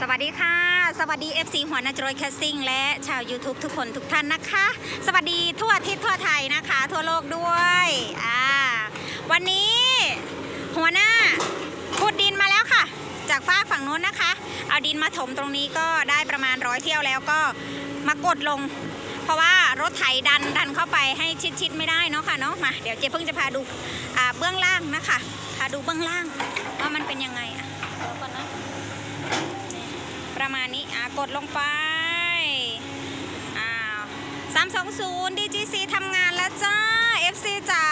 สวัสดีค่ะ สวัสดี FC หัวหนาจรวยแคสติ้งและชาว YouTube ทุกคนทุกท่านนะคะ สวัสดีทั่วทิศทั่วไทยนะคะ ทั่วโลกด้วยอ่าวันนี้หัวหน้าขุดดินมาแล้วค่ะ จากฟาฝั่งนู้นนะคะ เอาดินมาถมตรงนี้ก็ได้ประมาณร้อยเที่ยวแล้วก็มากดลง เพราะว่ารถไถดันดันเข้าไปให้ชิดๆไม่ได้เนาะค่ะเนาะมาเดี๋ยวเจ๊เพิ่งจะพาดูอ่าเบื้องล่างนะคะพาดูเบื้องล่างว่ามันเป็นยังไงอะเดี๋ยวก่อนนะ ประมาณนี้อะกดลงไปอ้าว320 DGC ทำงานแล้วจ้า FC จ๋า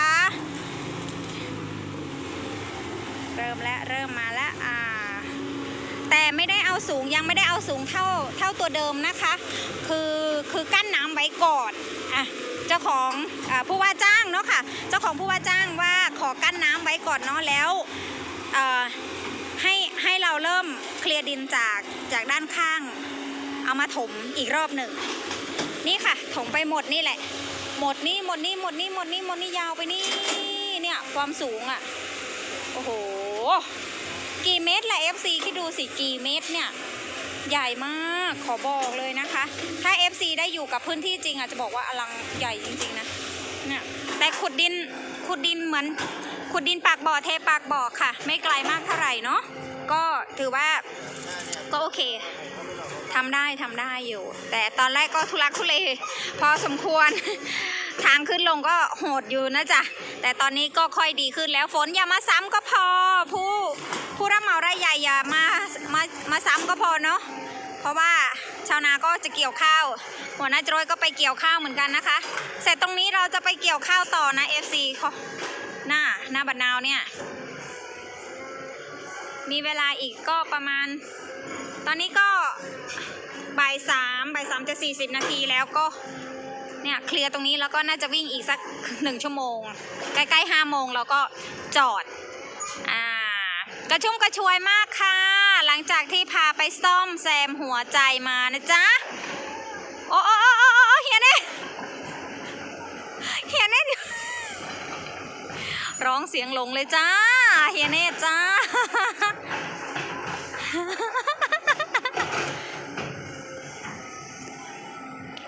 เริ่มแล้วเริ่มมาแล้วอ่าแต่ไม่ได้เอาสูงยังไม่ได้เอาสูงเท่าเท่าตัวเดิมนะคะ คือคือกั้นน้ำไว้ก่อนอะเจ้าของอผู้ว่าจ้างเนาะค่ะ เจ้าของผู้ว่าจ้างว่าขอกั้นน้ำไว้ก่อนเนาะแล้ว ให้ให้เราเริ่มเคลียร์ดินจากจากด้านข้าง เอามาถมอีกรอบหนึ่ง นี่ค่ะ ถมไปหมดนี่แหละ หมดนี่หมดนี่หมดนี่หมดนี่หมดนี่ยาวไปนี่เนี่ยความสูงอะ่ะ โอ้โห กี่เมตรละ FC คิดดูสิกี่เมตรเนี่ย ใหญ่มากขอบอกเลยนะคะ ถ้า FC ได้อยู่กับพื้นที่จริงอะจะบอกว่าอลังใหญ่จริง ๆ นะเนี่ยแต่ขุดดินขุดดินเหมือน ขุดดินปากบ่อเทปากบ่อค่ะ ไม่ไกลมากเท่าไหร่เนาะก็ถือว่าก็โอเคทำได้ทำได้อยู่ แต่ตอนแรกก็ทุลักทุเลพอสมควร ทางขึ้นลงก็โหดอยู่นะจ๊ะ แต่ตอนนี้ก็ค่อยดีขึ้นแล้วฝนอย่ามาซ้ำก็พอ ผู้ผู้รับเหมารายใหญ่อย่ามามามาซ้ำก็พอเนาะเพราะว่าชาวนาก็จะเกี่ยวข้าว หัวหน้าโจรยก็ไปเกี่ยวข้าวเหมือนกันนะคะ เสร็จตรงนี้เราจะไปเกี่ยวข้าวต่อนะ FC ขอหน้า หน้าบัดนาวเนี่ย มีเวลาอีกก็ประมาณ ตอนนี้ก็บ่ายสามบ่ายสามจะสี่สิบนาทีแล้วก็เนี่ยเคลียร์ตรงนี้แล้วก็น่าจะวิ่งอีกสักหนึ่งชั่วโมง ใกล้ๆห้าโมงเราก็จอดอ่ากระชุ่มกระชวยมากค่ะ หลังจากที่พาไปซ่อมแซมหัวใจมานะจ๊ะ โอ้โอ้โอ้โอ้เฮียเน่เฮียเน่ ร้องเสียงหลงเลยจ้า เฮียเนตจ้า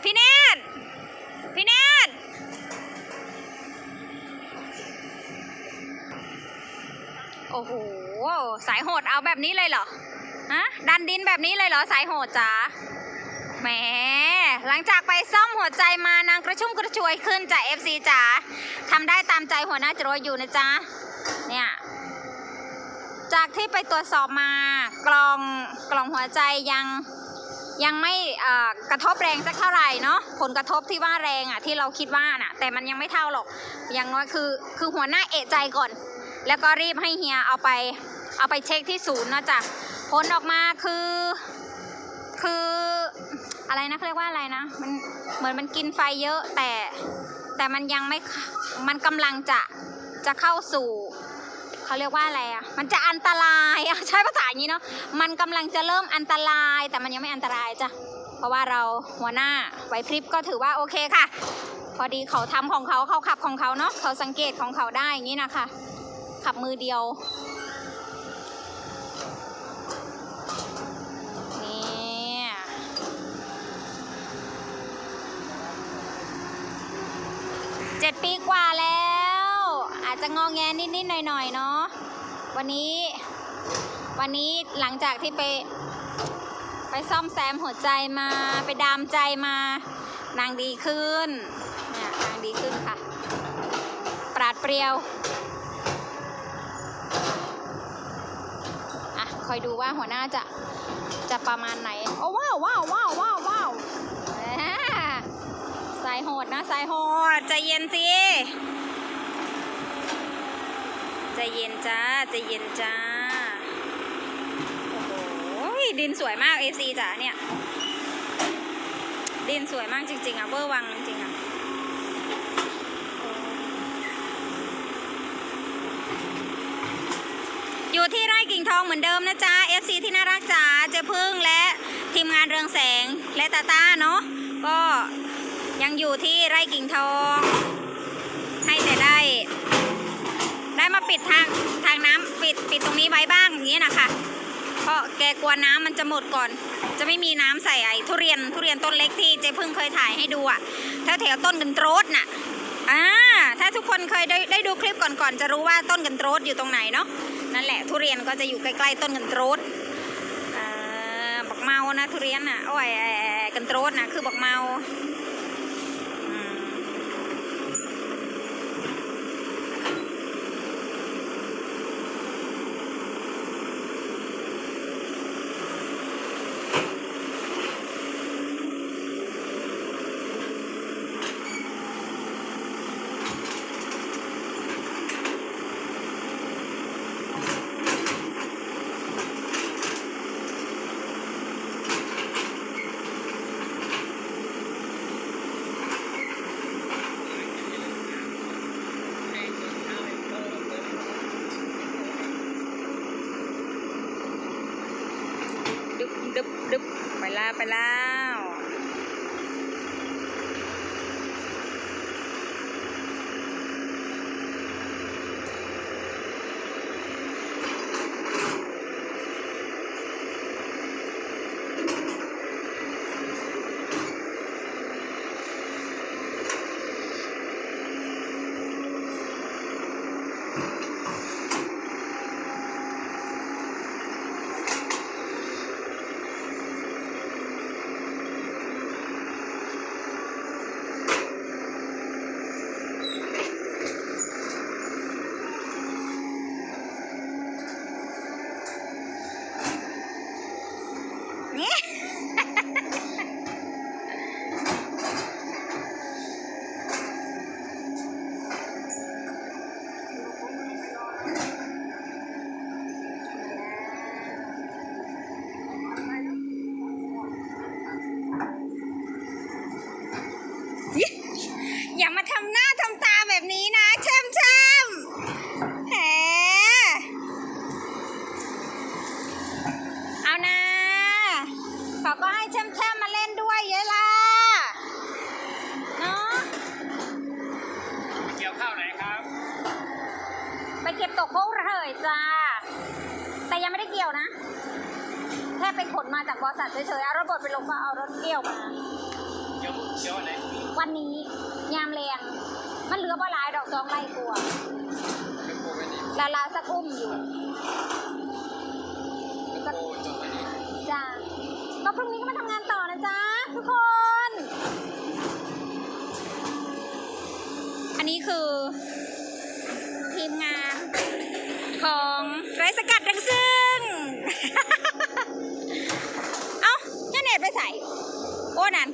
พี่เนตพี่เนตโอ้โห สายโหดเอาแบบนี้เลยเหรอ ฮะ ดันดินแบบนี้เลยเหรอ สายโหดจ้า แหมหลังจากไปซ่อมหัวใจมานางกระชุ่มกระชวยขึ้นจาก FC จ๋าทำได้ตามใจหัวหน้าจรวยอยู่นะจ๊ะ เนี่ย จากที่ไปตรวจสอบมากล่องกล่องหัวใจยังยังไม่กระทบแรงสักเท่าไหร่เนาะผลกระทบที่ว่าแรงอะที่เราคิดว่าน่ะ แต่มันยังไม่เท่าหรอกอย่างน้อยคือ คือหัวหน้าเอะใจก่อน แล้วก็รีบให้เฮียเอาไปเอาไปเช็คที่ศูนย์นะจ๊ะผลออกมาคือ คือ อะไรนะเขาเรียกว่าอะไรนะ มันเหมือนมันกินไฟเยอะแต่แต่มันยังไม่มันกำลังจะจะเข้าสู่เขาเรียกว่าอะไรอะ มันจะอันตรายอะใช้ภาษาอย่างนี้เนาะ มันกำลังจะเริ่มอันตรายแต่มันยังไม่อันตรายจ้ะ เพราะว่าเราหัวหน้าไหวพริบก็ถือว่าโอเคค่ะ พอดีเขาทำของเขาเขาขับของเขาเนาะเขาสังเกตของเขาได้อย่างนี้นะคะขับมือเดียว นี่ เจ็ดปีกว่าแล้ว อาจจะงองแงนิด ๆ หน่อย ๆ เนาะวันนี้วันนี้หลังจากที่ไป ไปซ่อมแซมหัวใจมา ไปดามใจมา นางดีขึ้นเนี่ยนางดีขึ้นค่ะ ปราดเปรียวอะคอยดูว่าหัวหน้าจะจะประมาณไหน โอ้ว้าวว้าวว้าวว้าวายโหดนะสายโหดใจเย็นสิใจเย็นจ้าใจเย็นจ้า โอ้โห ดินสวยมาก FC จ๋าเนี่ย ดินสวยมากจริง ๆอะเวอร์วังจริงๆอะอยู่ที่ไร่กิ่งทองเหมือนเดิมนะจ๊ะ FC ที่น่ารักจ๋าเจพึ่งและทีมงานเรืองแสงและตาต้าเนาะก็ ยังอยู่ที่ไร่กิ่งทอง ให้แต่ได้ ได้มาปิดทางทางน้ำปิดปิดตรงนี้ไว้บ้างอย่างนี้นะคะเพราะแกกลัวน้ำมันจะหมดก่อน จะไม่มีน้ำใส่ไอ้ทุเรียนทุเรียนต้นเล็กที่เจ๊พึ่งเคยถ่ายให้ดูอะแถวแถวต้นกันโตรดน่ะอ่าถ้าทุกคนเคยได้ได้ดูคลิปก่อนๆจะรู้ว่าต้นกันโตรดอยู่ตรงไหนเนาะนั่นแหละทุเรียนก็จะอยู่ใกล้ๆต้นกันโตรดอ่าบักเมานะทุเรียนน่ะโอ้ยไอ้ไอ้ไอ้กันโตรดน่ะคือบักเมา ไปแล้วไปแล้ว นี่ อย่ามาทำหน้าทำตาแบบนี้นะแช่มแช่มแหมเอานะเขาก็ให้แช่มแช่มมาเล่นด้วยเยอะล่ะเนาะ เกี่ยวข้าวไหนครับ ไป เก็บตกพวกระเหยจ้า แต่ยังไม่ได้เกี่ยวนะ แค่ไปขนมาจากบริษัทเฉยๆเอารถบดไปลงก็เอารถเกี่ยวมาเกี่ยวเกี่ยวอันไหนวันนี้ยามแรงมันเหลือบ่หลายดอกจองไล่กลัวเป็นโคไปนี่ลาลาสักอุ้มอยู่ เป็นโคจบไปนี่จ้าก็พรุ่งนี้ก็มาทำงานต่อนะจ๊ะทุกคน อันนี้คือ ทีมงานของไรสกัดดังซึ่ง เอ้าเจ้าเน็ตไปใส่โอ้นั่น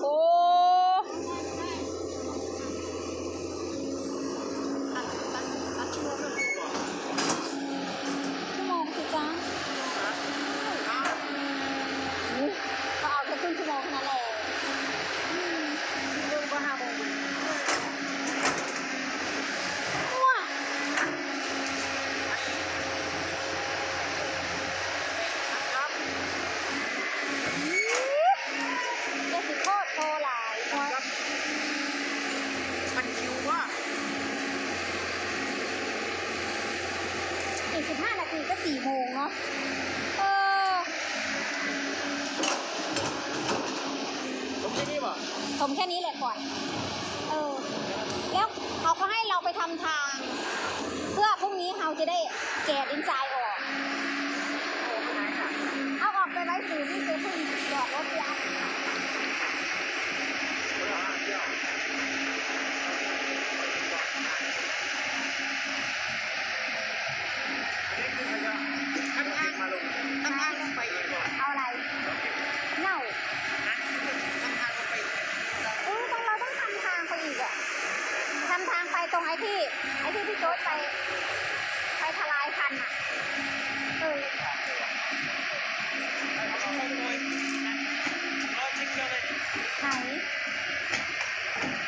โอ้ชั่วโมงสิจ๊ะ อุ๊ยก็เอาแค่ครึ่งชั่วโมงแค่นั้นแหละอืมดูก็ห้าโมงว้าเจ็ดสิบโคตรโต หลายเพราะมันคิวว่าอีกสิบห้านาทีก็สี่โมงเนาะเออผมที่นี่ป่ะผมแค่นี้แหละก่อน เออ แล้วเขาก็ให้เราไปทำทาง เพื่อพรุ่งนี้เราจะได้แกะดินทรายออกเอาออกไปไว้สื่อที่เจ๊พึ่งจอดรถยางเอ ตรงไอ้ที่ ไอ้ที่พี่โจ๊ดไป ไปทลายคันอะเออ ไหน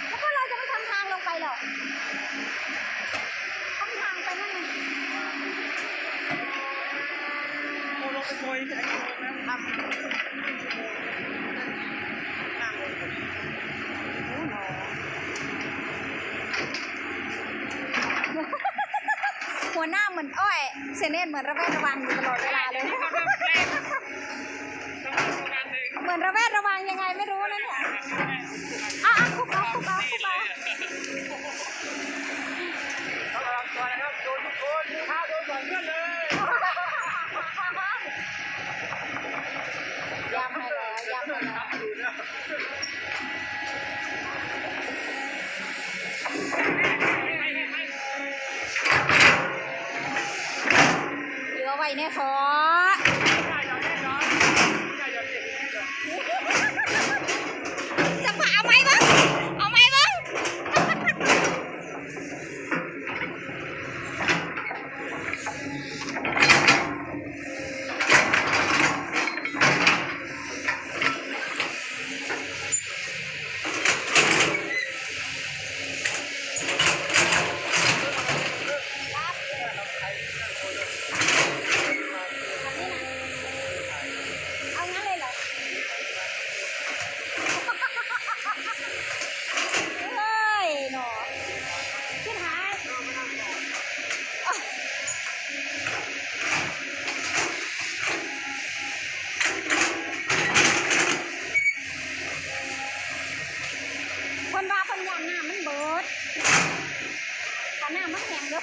แล้วก็เราจะไม่ทำทางลงไปหรอกทำทางไปนั่นไงหัว หัวหน้า เหมือนเซเนตเหมือนระแวดระวังอยู่ตลอดเวลาเลย เหมือนระแวดระวังยังไงไม่รู้นะเนี่ยอะอะคุกเอาคุกเอาคุกเอาก่อนนะครับโดนทุกคนข้าโดนก่อนเพื่อนเลย ว้ในคอ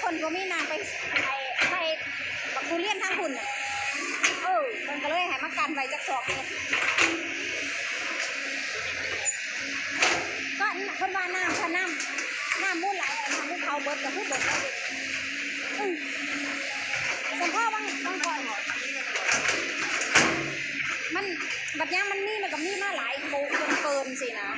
คนก็มีน้ำไปไปไปบักทุเรียนทางคุณน่ะเออมันก็เลยให้มากันไว้จักสอบเนี่ยก็คนว่าน้ำถ้าน้ำน้ำมูลไหลายน้ำมูลเขาเบิดกับผู้เบิดได้เลยอือสมพ่อบางบางก่อนมันบัดย่างมันมีมันก็มีมาหลายโมเกินเกินสินะ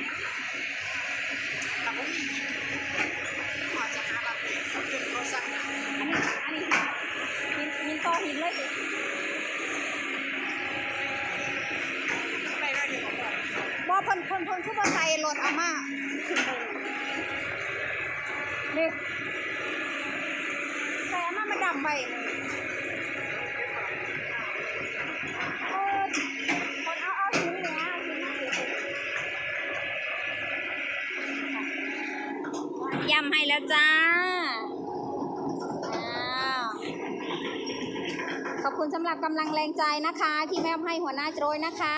แล้วจ้าขอบคุณสำหรับกำลังแรงใจนะคะ ที่แม่ให้หัวหน้าโจรยนะคะ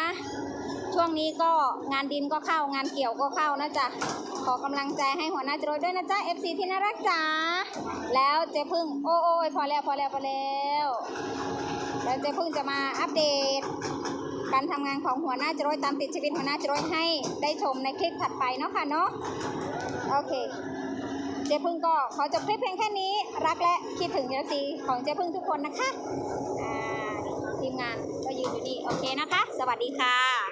ช่วงนี้ก็งานดินก็เข้างานเกี่ยวก็เข้านะจ๊ะขอกำลังใจให้หัวหน้าโจรยด้วยนะจ๊ะ FC ที่น่ารักจ๋าแล้วเจ๊พึ่งโอ้โอ้ยพอแล้วพอแล้วพอแล้วแล้วเจ๊พึ่งจะมาอัปเดต การทำงานของหัวหน้าโจรยตามติดชีวิตหัวหน้าโจรยให้ได้ชมในคลิปถัดไปเนาะค่ะเนาะโอเค เจ๊พึ่งก็ขอจบคลิปเพียงแค่นี้ รักและคิดถึงเจสีของเจ๊พึ่งทุกคนนะคะทีมงานก็ยืนอยู่นี่ โอเคนะคะ สวัสดีค่ะ